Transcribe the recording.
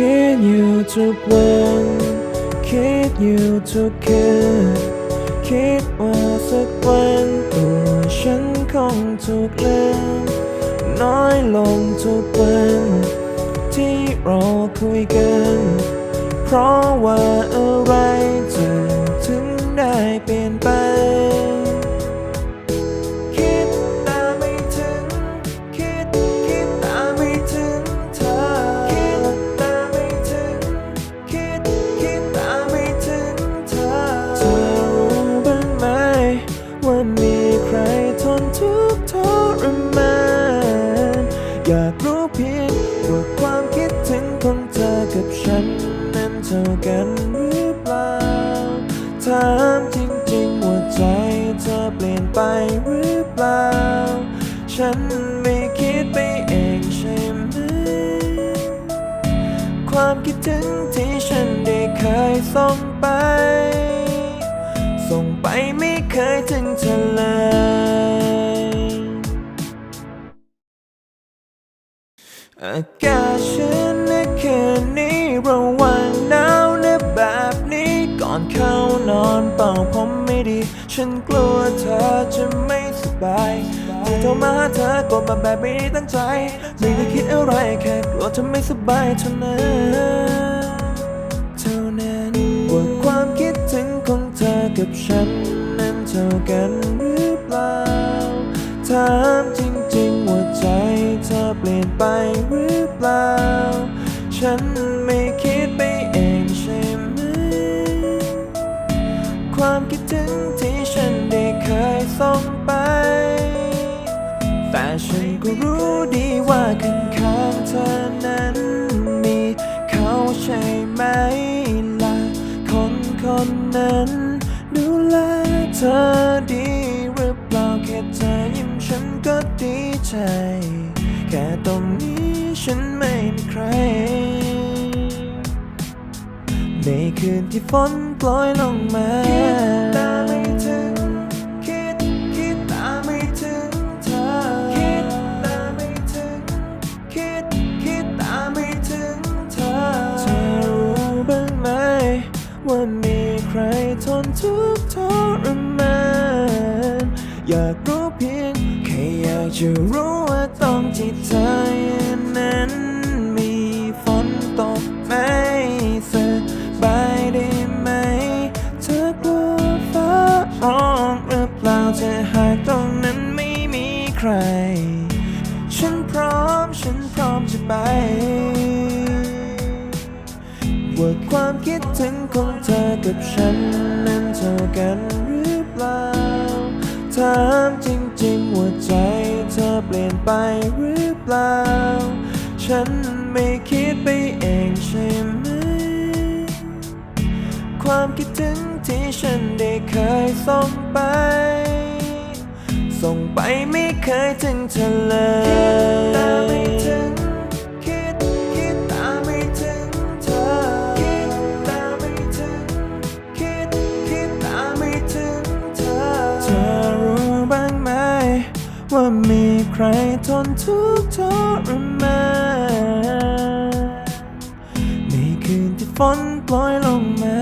คิดอยู่ทุกวันคิดอยู่ทุกคืนคิดว่าสักวันตัวฉันคงถูกลืมน้อยลงทุกวันที่เราคุยกัน เพราะว่าอะไร อยากรู้เพียงว่าความคิดถึงของเธอกับฉันนั้นเท่ากันหรือเปล่า ถามจริงๆว่าใจเธอเปลี่ยนไปหรือเปล่า ฉันไม่คิดไปเองใช่ไหม ความคิดถึงที่ฉันได้เคยส่ง อากาศชื้นในคืนนี้ระวังหนาวในแบบนี้ ก่อนเข้านอนเป่าผมไม่ดี ฉันกลัวเธอจะไม่สบายที่โทรมาหาเธอกดมาแบบไม่ได้ตั้งใจ ไม่ได้คิดอะไรแค่กลัวเธอไม่สบายเท่านั้น ความคิดถึงที่ฉันได้เคยส่งไป แต่ฉันก็รู้ดีว่าข้างๆเธอนั้นมีเขาใช่ไหมล่ะ คนคนนั้น ดูแลเธอดีหรือเปล่าแค่เธอยิ้มฉันก็ดีใจ แค่ตรงนี้ฉันไม่มีใคร ในคืนที่ฝนโปรยลงมาคิดตาไม่ถึง คิดคิดตาไม่ถึงเธอ คิดตาไม่ถึง คิดคิดตาไม่ถึงเธอ เธอรู้บ้างไหมว่ามีใครทนทุกข์ทรมาน อยากรู้เพียง แค่อยากจะรู้ว่าต้อนที่เธอ ถ้าหากตรงนั้นไม่มีใคร ฉันพร้อม ฉันพร้อมจะไป ว่าความคิดถึงของเธอกับฉันนั้นเท่ากันหรือเปล่า ถามจริงๆว่าใจเธอเปลี่ยนไปหรือเปล่า ฉันไม่คิดไปเองใช่ไหม ความคิดถึงที่ฉันได้เคยส่งไป ส่งไปไม่เคยถึงเธอเลยคิดตาไม่ถึงคิดคิดตาไม่ถึงเธอคิดตาไม่ถึงคิดคิดตาไม่ถึงเธอ เธอรู้บ้างไหม ว่ามีใครทนทุกข์ทรมานในคืนที่ฝนโปรยลงมา